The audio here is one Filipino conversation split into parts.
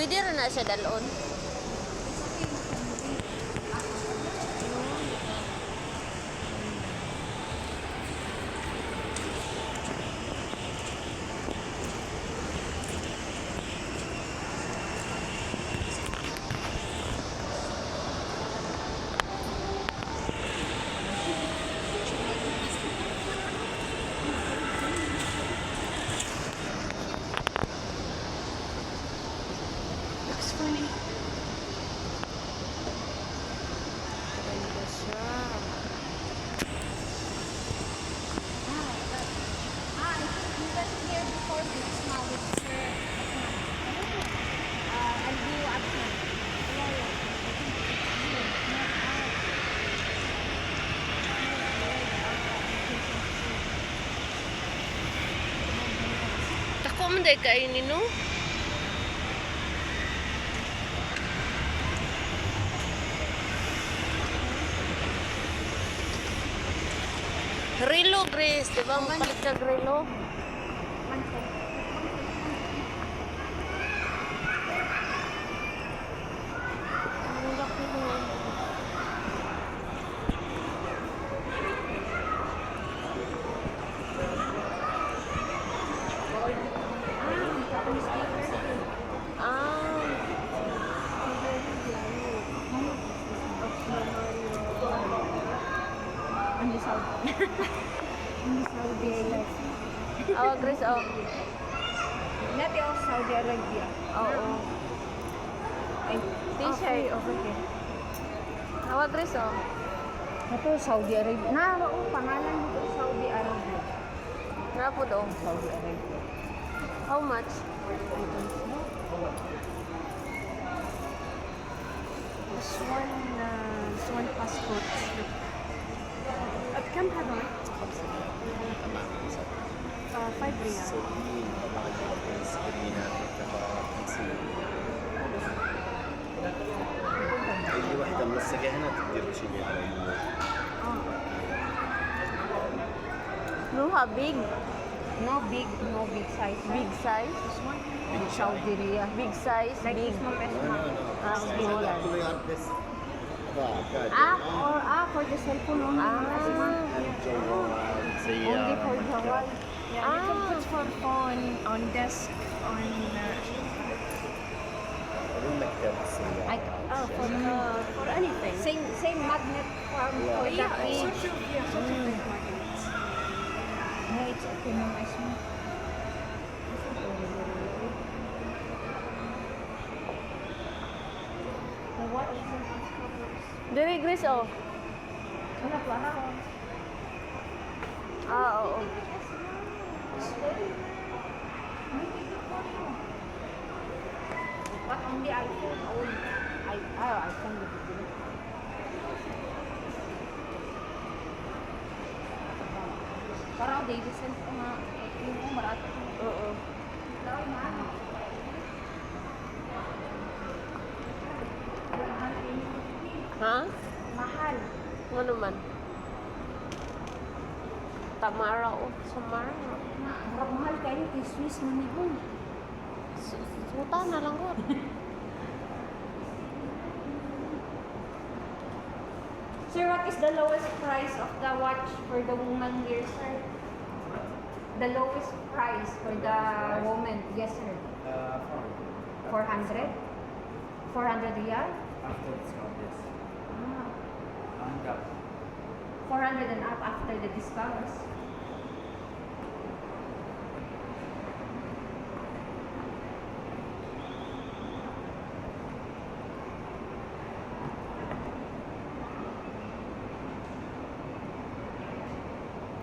Pwede rin na siya dalon. Looks funny. Ganda siya. Ah, I think we went here before this. Now it's here. Uh, I'll do action. Yeah, yeah. I think it's here, not out. Tako man dahil kainin, no? Relo, Grace. Di ba? Mapalit ka relo. One second. Ang laki mo. Ah. Only Saudi. Only Saudi. Oh, Greece, oh. Not of Saudi Arabia. Oo. Oh, oh. Ay, t-shirt. Okay, okay. Awa, Greece, oh. Ito, Saudi Arabia. Na, oo, oh, pangalan dito, Saudi Arabia. Grapo daw. Saudi Arabia. How much? I don't know. This one, uh, this one passport. At kam pa doon? Kapsa. Kapsa. طبعا مسكرين اي وحده منسقه هنا تقدر تشيلها على اليمين Luha, big. No big, no big size. Big size. This one? Big Saudi riyal. Big size, Like big. this one, best No, no, one. no. Ah, It's Saudi riyal. actually are this. هذا كاد. Ah, or ah, for the cell phone only. Ah. This one. الجوال Only سيارة for مكتب. Yeah, ah. you can put ah. photo on on desk on. Uh, I, oh, for, uh, for anything. Same same magnet um, yeah. for yeah, that yeah, sort of, yeah, sort mm. of magnets. No, it's okay, no, I see. What is it? Dere Grace, oh. Ano pa? Ah. Oh, oh. What on the iPhone? Only. I, ah, iPhone. na bibili. Parang Davidson ko nga. Yung ko marami. Oo. Dahil mahal. Ha? Mahal. Ano naman? Tamara, oh. Samara. Murag mahal kayo kay Swiss man yun. Suta na lang ko. Sir, what is the lowest price of the watch for the woman here, sir? The lowest price for the woman, yes, sir. Uh, 400? 400 riyal? after discount, yes. Ah, And up. 400 and up after the discounts.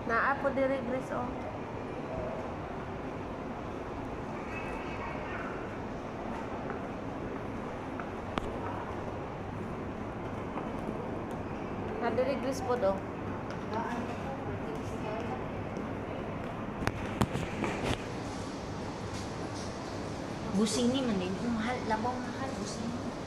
Naa po diri, Grace, oh. Na diri, po, do. Busini man din. Mahal, labaw mahal. Busini. Naibaran.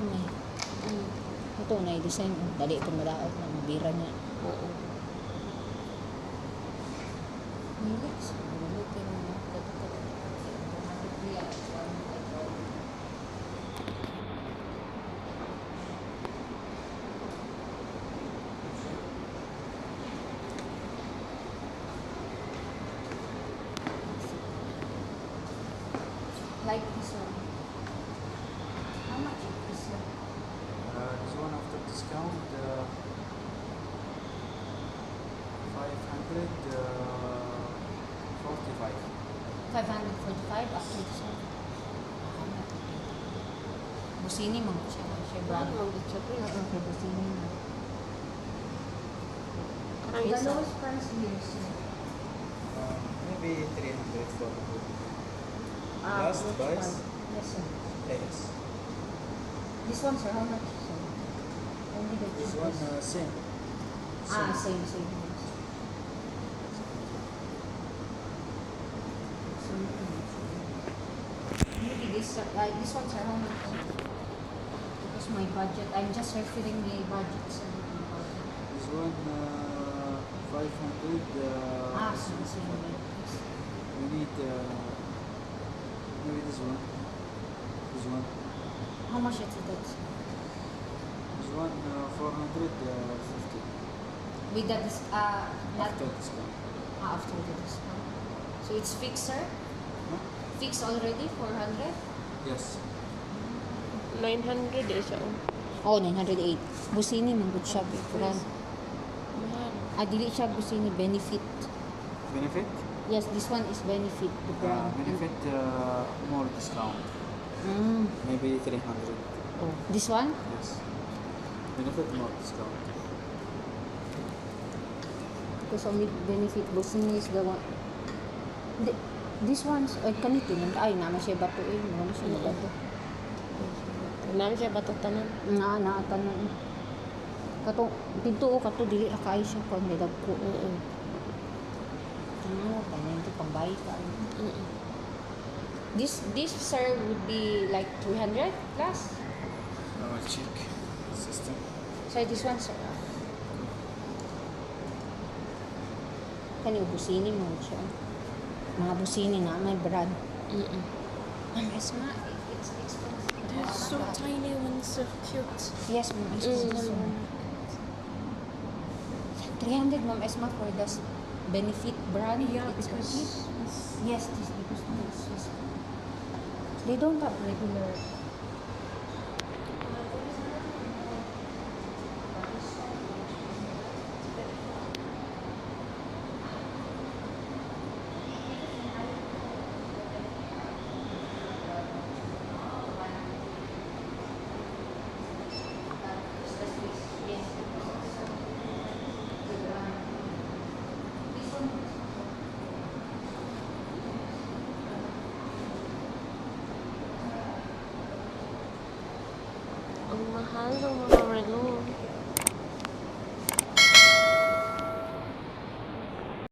Mm. Ito na i-design. Dali ito madaot na mabira niya. Oo. Helix. Lulutin mo. Like this one. How much is this one? Uh, this one after discount, uh, 500, uh, 45. 545 after this one. Busini mo siya. Siya kay Busini mo. The lowest price here is Uh, maybe 300 for. Ah, Last which price? one? Yes, sir. Yes. This one, sir, how much, sir? Only the This cheapest. one, uh, same. Ah, same, same. Maybe this, uh, uh, this one, sir, how much? My budget, I'm just referring the budget, sir. my budget. This one, uh, 500. Uh, Ah, so same like. We need, uh, maybe this one. This one. How much is it? This one, uh, 450. With the, dis- uh, After discount. ah, after the discount. So it's fixed, sir? Huh? Fixed already, 400? Yes. 900 eh siya. oh. Oh, 908. Busini man gud siya. Mahal. Ah, dili siya busini benefit. Benefit? Yes, this one is benefit the Uh, brand. benefit, uh, more discount. Mm. Maybe 300. Oh, this one? Yes. Benefit more discount. Because only benefit busini is the one. The, this one's uh, kanito ay na siya bato eh, mo siya Mm. bato. Namin siya bato tanan. Na na tanan. Kato dito o kato dili ra kay siya pag may dagko. Oo. Ano, kanin ito pambay ka. Mm. This this sir would be like 300 plus. Uh, check system. So this one sir. Kani busini mo siya. Mga busini na may brand. Mm. Ang esma, it's expensive. So tiny ones, so cute. Yes, ma'am. Esma. Mm. 300 ma'am Esma for the s- benefit brand. Yeah, It's because cheap. Yes, this because this is they don't have regular. Ang mahal ng mga